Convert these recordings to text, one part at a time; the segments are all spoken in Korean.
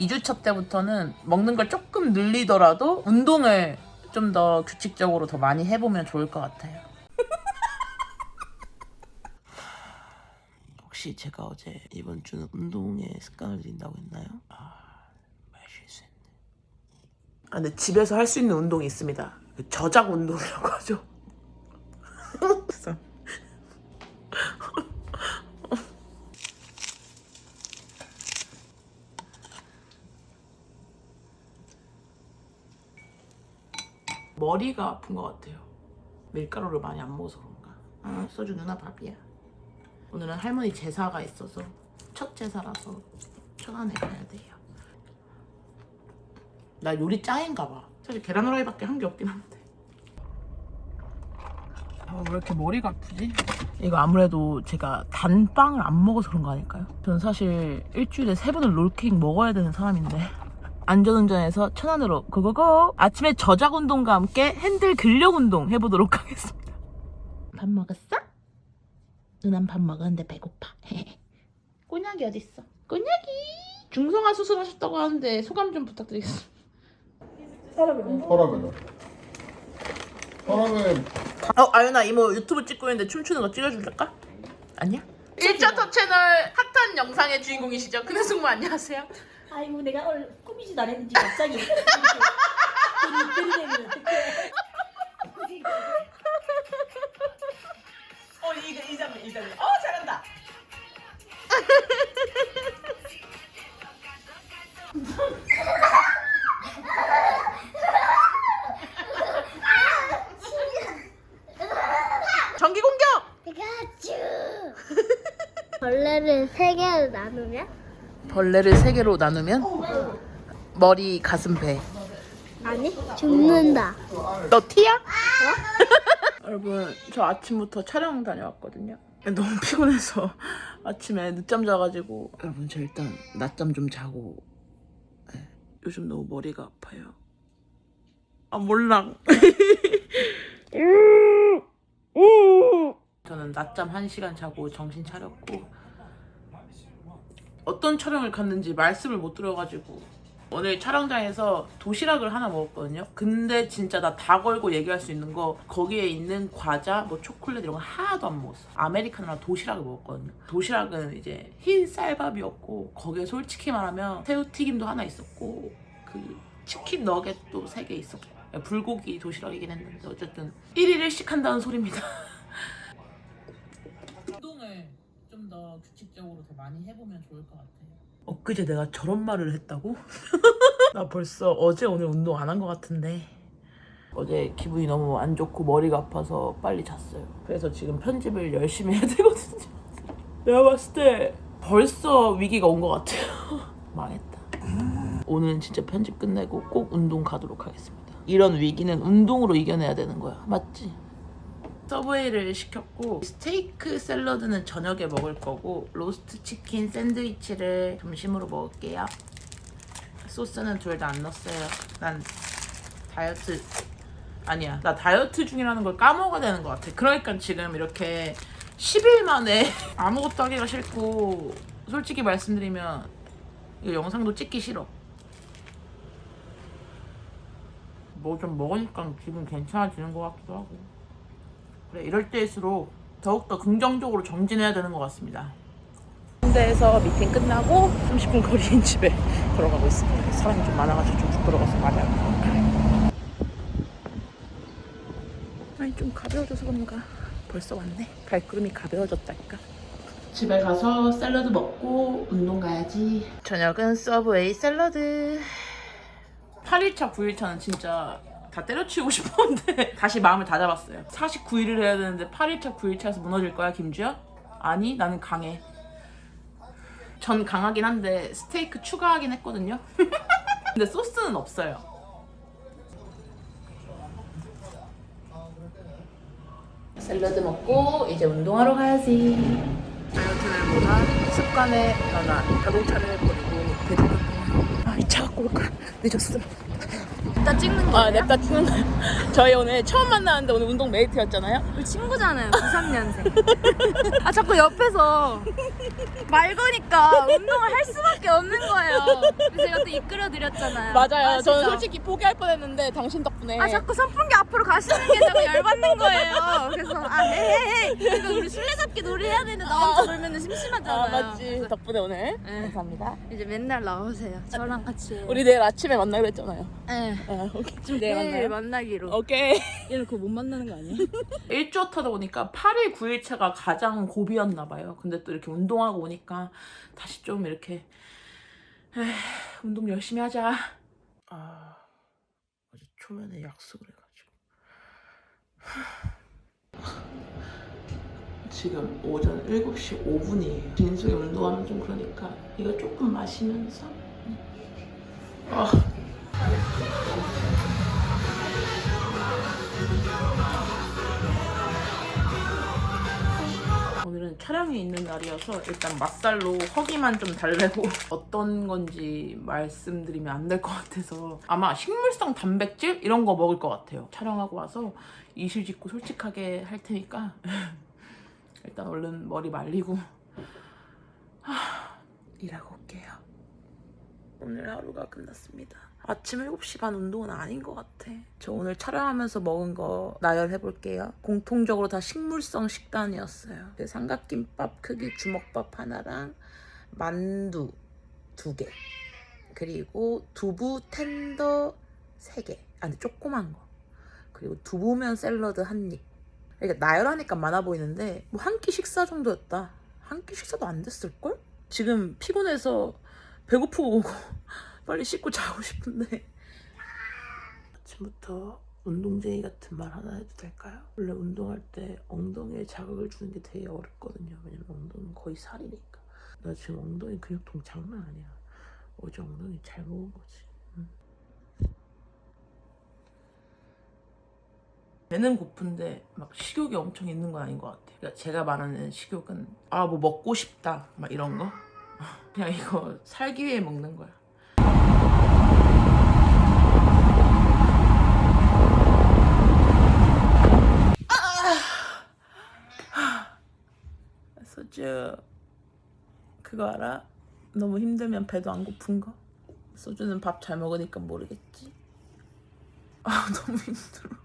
2주차 때부터는 먹는 걸 조금 늘리더라도 운동을 좀 더 규칙적으로 더 많이 해보면 좋을 것 같아요. 혹시 제가 어제 이번 주는 운동에 습관을 들인다고 했나요? 아, 말 실수했네. 아, 근데 집에서 할 수 있는 운동이 있습니다. 그 저작 운동이라고 하죠. 머리가 아픈 것 같아요. 밀가루를 많이 안 먹어서 그런가. 아, 소주 누나 밥이야. 오늘은 할머니 제사가 있어서 첫 제사라서 천안에 가야 돼요. 나 요리 짱인가 봐. 사실 계란 후라이밖에 한 게 없긴 한데. 아, 왜 이렇게 머리가 아프지? 이거 아무래도 제가 단빵을 안 먹어서 그런 거 아닐까요? 저는 사실 일주일에 세 번은 롤케이크 먹어야 되는 사람인데 안전운전해서 천안으로 고고고 아침에 저작 운동과 함께 핸들 근력 운동 해보도록 하겠습니다 밥 먹었어? 누난 밥 먹었는데 배고파 꼬냑이 어딨어? 꼬냑이 중성화 수술하셨다고 하는데 소감 좀 부탁드리겠습니다 서랍에다. 서랍에 어 아윤아 이모 유튜브 찍고 있는데 춤추는 거 찍어줄까? 아니야? 1차 터 채널 핫한 영상의 주인공이시죠? 큰혜숙모 안녕하세요 아이고 내가 오늘 꾸미지도 않았는지 갑자기 이렇게 들이대면 어떡해. 어 이거 이 장면 이 장면. 어 잘한다. 전기 공격! 피카츄! 벌레를 세 개로 나누면? 벌레를 세 개로 나누면 머리, 가슴, 배. 아니 죽는다 너 티야? 여러분 저 아침부터 촬영 다녀왔거든요. 너무 피곤해서 아침에 늦잠 자가지고 여러분 저 일단 낮잠 좀 자고 네, 요즘 너무 머리가 아파요. 아 몰라. 저는 낮잠 1시간 자고 정신 차렸고 어떤 촬영을 갔는지 말씀을 못 들어가지고 오늘 촬영장에서 도시락을 하나 먹었거든요. 근데 진짜 나 다 걸고 얘기할 수 있는 거 거기에 있는 과자, 뭐 초콜릿 이런 거 하나도 안 먹었어. 아메리카노랑 도시락을 먹었거든요. 도시락은 이제 흰 쌀밥이었고 거기에 솔직히 말하면 새우튀김도 하나 있었고 그 치킨 너겟도 세 개 있었고 불고기 도시락이긴 했는데 어쨌든 1일 1식 한다는 소리입니다. 운동을 좀 더 규칙적으로 더 많이 해보면 좋을 것 같아요. 엊그제 내가 저런 말을 했다고? 나 벌써 어제 오늘 운동 안 한 것 같은데 어제 기분이 너무 안 좋고 머리가 아파서 빨리 잤어요. 그래서 지금 편집을 열심히 해야 되거든요. 내가 봤을 때 벌써 위기가 온 것 같아요. 망했다. 오늘은 진짜 편집 끝내고 꼭 운동 가도록 하겠습니다. 이런 위기는 운동으로 이겨내야 되는 거야. 맞지? 서브웨이를 시켰고 스테이크 샐러드는 저녁에 먹을 거고 로스트 치킨 샌드위치를 점심으로 먹을게요. 소스는 둘 다 안 넣었어요. 난 다이어트 아니야. 나 다이어트 중이라는 걸 까먹어야 되는 것 같아. 그러니까 지금 이렇게 10일 만에 아무것도 하기가 싫고 솔직히 말씀드리면 이 영상도 찍기 싫어. 뭐 좀 먹으니까 기분 괜찮아지는 것 같기도 하고. 그래 이럴 때일수록 더욱더 긍정적으로 정진해야 되는 것 같습니다. 군대에서 미팅 끝나고 30분 거리인 집에 걸어가고 있습니다. 사람이 좀 많아가지고 좀 부끄러워서 말이 안 나와. 아니 좀 가벼워져서 그런가 벌써 왔네. 발걸음이 가벼워졌다니까. 집에 가서 샐러드 먹고 운동 가야지. 저녁은 서브웨이 샐러드. 8일차, 9일차는 진짜 다 때려치우고 싶었는데 다시 마음을 다 잡았어요. 49일을 해야 되는데 8일차, 9일차에서 무너질 거야, 김주야? 아니, 나는 강해. 전 강하긴 한데 스테이크 추가하긴 했거든요. 근데 소스는 없어요. 샐러드 먹고 이제 운동하러 가야지. 다이어트는 뭐다? 습관의 변화. 자동차를 버리고 대중교통. 아, 이 차가 꼴까? 늦었어. 냅다 찍는 거예요? 아 냅다 찍는 거야 저희 오늘 처음 만나는데 오늘 운동 메이트였잖아요? 우리 친구잖아요 93년생. 아 자꾸 옆에서 말 거니까 운동을 할 수밖에 없는 거예요. 그래서 제가 또 이끌어 드렸잖아요. 맞아요. 아시죠? 저는 솔직히 포기할 뻔했는데 당신 덕 분에 아 자꾸 선풍기 앞으로 가시는 게 자꾸 열받는 거예요. 그래서 아 헤헤헤 그러니까 우리 술래잡기 놀이 해야 되는데 나 혼자 놀면 심심하잖아요. 아 맞지. 그래서 덕분에 오늘. 네. 감사합니다. 이제 맨날 나오세요. 저랑 같이. 우리 내일 아침에 만나기로 했잖아요. 네. 아, 오케이. 좀 내일 만나기로. 오케이. 얘는 그거 못 만나는 거 아니야? 일주어 타다 보니까 8일 9일차가 가장 고비였나 봐요. 근데 또 이렇게 운동하고 오니까 다시 좀 이렇게 에휴, 운동 열심히 하자. 아 초면에 약속을 해가지고 지금 오전 7시 5분이에요. 빈속에 운동하면 좀 그러니까 이거 조금 마시면서 아. 촬영이 있는 날이어서 일단 맛살로 허기만 좀 달래고 어떤 건지 말씀드리면 안 될 것 같아서 아마 식물성 단백질 이런 거 먹을 것 같아요. 촬영하고 와서 이실 짓고 솔직하게 할 테니까 일단 얼른 머리 말리고 하, 일하고 올게요. 오늘 하루가 끝났습니다. 아침 7시 반 운동은 아닌 것 같아. 저 오늘 촬영하면서 먹은 거 나열해 볼게요. 공통적으로 다 식물성 식단이었어요. 그 삼각김밥 크기 주먹밥 하나랑 만두 두 개. 그리고 두부 텐더 세 개. 아니 조그만 거. 그리고 두부면 샐러드 한 입. 그러니까 나열하니까 많아 보이는데 뭐 한 끼 식사 정도였다. 한 끼 식사도 안 됐을걸? 지금 피곤해서 배고프고 빨리 씻고 자고 싶은데. 아침부터 운동쟁이 같은 말 하나 해도 될까요? 원래 운동할 때 엉덩이에 자극을 주는 게 되게 어렵거든요. 왜냐면 엉덩이는 거의 살이니까. 나 지금 엉덩이 근육통 장난 아니야. 어제 엉덩이 잘 먹은 거지. 응. 배는 고픈데 막 식욕이 엄청 있는 건 아닌 것 같아요 그러니까 제가 말하는 식욕은 아 뭐 먹고 싶다. 막 이런 거? 그냥 이거 살기 위해 먹는 거야 소주 그거 알아? 너무 힘들면 배도 안 고픈 거? 소주는 밥 잘 먹으니까 모르겠지? 아 너무 힘들어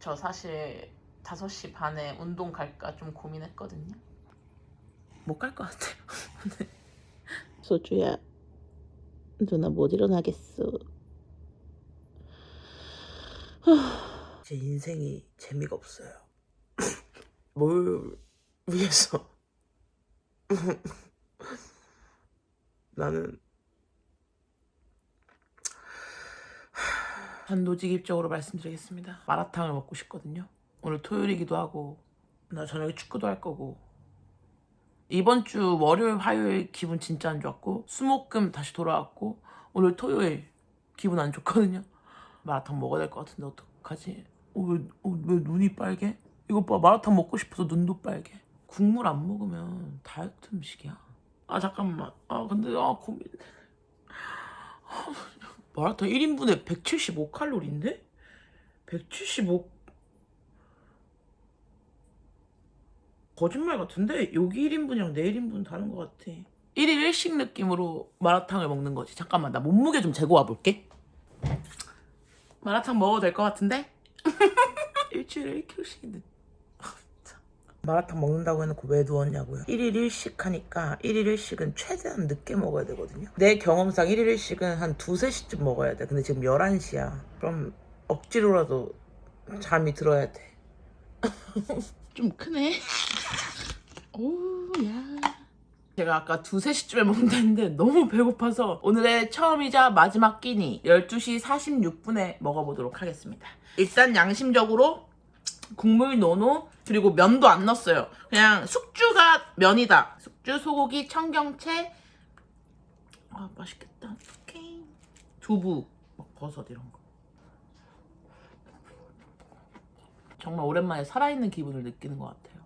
저 사실 5시 반에 운동 갈까 좀 고민했거든요 못 갈 것 같아요 소주야 누나 못 일어나겠어 제 인생이 재미가 없어요 뭘 위해서 나는 단도직입적으로 말씀드리겠습니다. 마라탕을 먹고 싶거든요. 오늘 토요일이기도 하고 나 저녁에 축구도 할 거고 이번 주 월요일 화요일 기분 진짜 안 좋았고 수목금 다시 돌아왔고 오늘 토요일 기분 안 좋거든요. 마라탕 먹어야 될 것 같은데 어떡하지? 어, 왜, 어, 왜 눈이 빨개? 이거 봐 마라탕 먹고 싶어서 눈도 빨개. 국물 안 먹으면 다이어트 음식이야. 아 잠깐만. 아 근데 아 고민. 마라탕 1인분에 175칼로리인데? 175 거짓말 같은데 여기 1인분이랑 내 1인분 다른 것 같아 1일 1식 느낌으로 마라탕을 먹는 거지 잠깐만 나 몸무게 좀 재고 와볼게 마라탕 먹어도 될 것 같은데? 일주일에 1kg씩인데 마라탕 먹는다고 해놓고 왜 누웠냐고요? 1일 1식 하니까 1일 1식은 최대한 늦게 먹어야 되거든요. 내 경험상 1일 1식은 한 두세 시쯤 먹어야 돼. 근데 지금 11시야. 그럼 억지로라도 잠이 들어야 돼. 좀 크네. 오야. 제가 아까 두세 시쯤에 먹는다 했는데 너무 배고파서 오늘의 처음이자 마지막 끼니 12시 46분에 먹어보도록 하겠습니다. 일단 양심적으로 국물 노노 그리고 면도 안 넣었어요. 그냥 숙주가 면이다. 숙주, 소고기, 청경채. 아 맛있겠다. 오케이. 두부, 막 버섯 이런 거. 정말 오랜만에 살아있는 기분을 느끼는 것 같아요.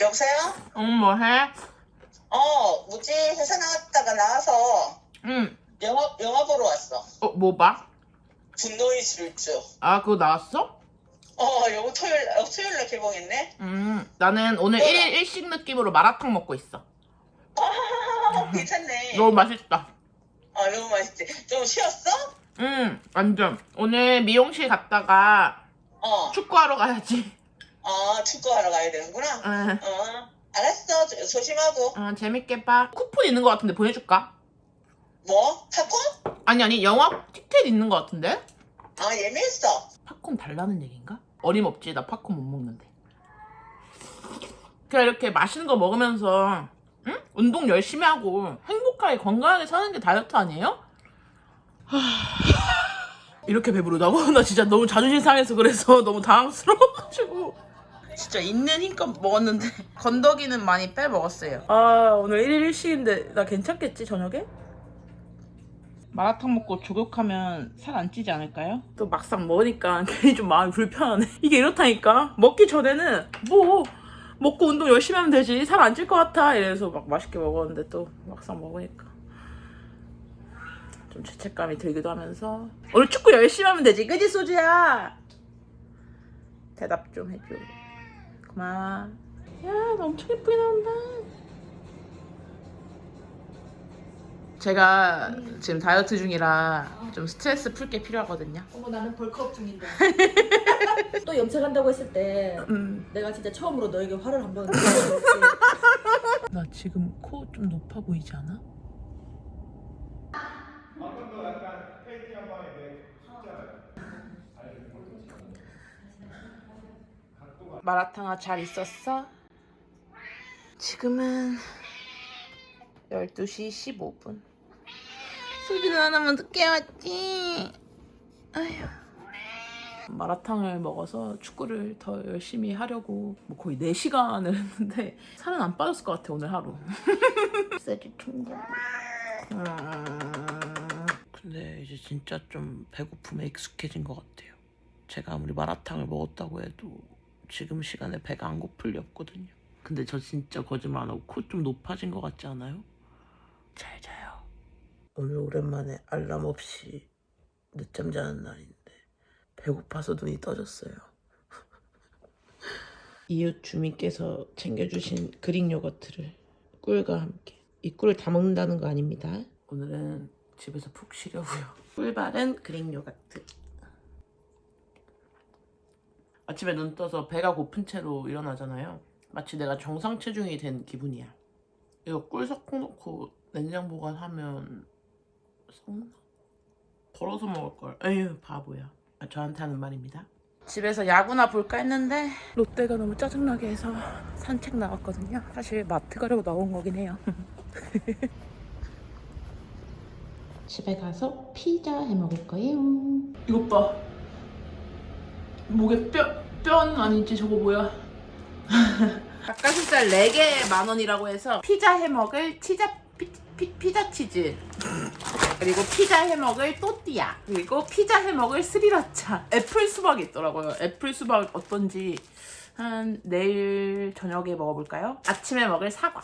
여보세요? 응, 뭐 해? 어, 뭐지? 회사 나갔다가 나와서 응. 영화 영화 보러 왔어. 어, 뭐 봐? 분노의 질주. 아, 그거 나왔어? 어, 요거 토요일 어, 토요일 날 개봉했네. 음, 나는 오늘 1일 1식 느낌으로 마라탕 먹고 있어. 아, 괜찮네. 너무 맛있다. 아, 너무 맛있지. 좀 쉬었어? 음, 완전. 오늘 미용실 갔다가 어. 축구하러 가야지. 아, 축구하러 가야 되는구나. 응. 어. 알았어. 조- 조심하고. 어, 재밌게 봐. 쿠폰 있는 것 같은데 보내줄까? 뭐? 팝콘? 아니, 아니, 영화 티켓 있는 것 같은데? 아, 예매했어. 팝콘 달라는 얘기인가? 어림없지, 나 팝콘 못 먹는데. 그냥 이렇게 맛있는 거 먹으면서, 응? 운동 열심히 하고, 행복하게 건강하게 사는 게 다이어트 아니에요? 하... 이렇게 배부르다고? 나 진짜 너무 자존심 상해서 그래서 너무 당황스러워가지고. 진짜 있는 힘껏 먹었는데 건더기는 많이 빼 먹었어요. 아 오늘 1일 1식인데 나 괜찮겠지 저녁에? 마라탕 먹고 조격하면 살 안 찌지 않을까요? 또 막상 먹으니까 괜히 좀 마음이 불편하네. 이게 이렇다니까 먹기 전에는 뭐 먹고 운동 열심히 하면 되지 살 안 찔 것 같아 이래서 막 맛있게 먹었는데 또 막상 먹으니까 좀 죄책감이 들기도 하면서 오늘 축구 열심히 하면 되지 그지 소주야? 대답 좀 해줘. 고마워. 야, 나 엄청 예쁘게 나온다. 제가 지금 다이어트 중이라 좀 스트레스 풀 게 필요하거든요. 어머 나는 벌크업 중인데. 또 염색한다고 했을 때 음. 내가 진짜 처음으로 너에게 화를 한번 냈지. 나 지금 코 좀 높아 보이지 않아? 마라탕아 잘 있었어? 지금은 12시 15분 소주는 하나만 늦게 왔지. 아휴. 마라탕을 먹어서 축구를 더 열심히 하려고 뭐 거의 4시간을 했는데 살은 안 빠졌을 것 같아 오늘 하루. 세지 충격 음. 근데 이제 진짜 좀 배고픔에 익숙해진 것 같아요. 제가 아무리 마라탕을 먹었다고 해도 지금 시간에 배가 안 고플 리 없거든요. 근데 저 진짜 거짓말 안 하고 코 좀 높아진 것 같지 않아요? 잘 자요 오늘 오랜만에 알람 없이 늦잠 자는 날인데 배고파서 눈이 떠졌어요. 이웃 주민께서 챙겨주신 그릭 요거트를 꿀과 함께 이 꿀을 다 먹는다는 거 아닙니다. 오늘은 집에서 푹 쉬려고요. 꿀 바른 그릭 요거트. 아침에 눈 떠서 배가 고픈 채로 일어나잖아요. 마치 내가 정상 체중이 된 기분이야. 이거 꿀 섞어 놓고 냉장 보관하면 썩나? 덜어서 먹을 걸. 에휴 바보야. 아, 저한테 하는 말입니다. 집에서 야구나 볼까 했는데 롯데가 너무 짜증나게 해서 산책 나왔거든요. 사실 마트 가려고 나온 거긴 해요. 집에 가서 피자 해 먹을 거예요. 이것 봐. 목에 뼈, 뼈는 아니지 저거 뭐야. 닭가슴살 4개 만 원이라고 해서 피자 해 먹을 치자 피, 피, 피자 치즈 그리고 피자 해 먹을 또띠아 그리고 피자 해 먹을 스리라차. 애플 수박이 있더라고요. 애플 수박 어떤지 한 내일 저녁에 먹어볼까요? 아침에 먹을 사과.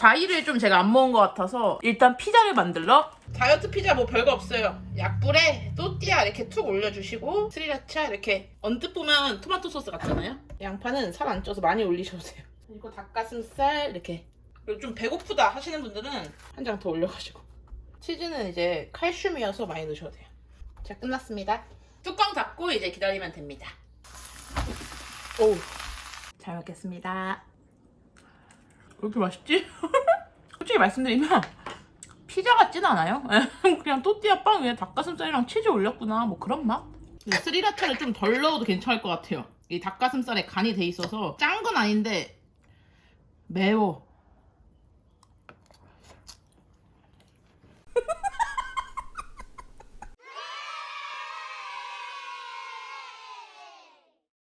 과일을 좀 제가 안 먹은 것 같아서 일단 피자를 만들러. 다이어트 피자 뭐 별거 없어요. 약불에 또띠아 이렇게 툭 올려주시고 스리라차 이렇게 언뜻 보면 토마토 소스 같잖아요. 양파는 살 안 쪄서 많이 올리셔도 돼요. 그리고 닭가슴살 이렇게. 그리고 좀 배고프다 하시는 분들은 한 장 더 올려가지고 치즈는 이제 칼슘이어서 많이 넣으셔도 돼요. 자 끝났습니다. 뚜껑 닫고 이제 기다리면 됩니다. 오우. 잘 먹겠습니다. 왜 이렇게 맛있지? 솔직히 말씀드리면 피자 같진 않아요? 그냥 또띠아 빵 위에 닭가슴살이랑 치즈 올렸구나 뭐 그런 맛? 스리라차를 좀 덜 넣어도 괜찮을 것 같아요. 이 닭가슴살에 간이 돼 있어서 짠 건 아닌데 매워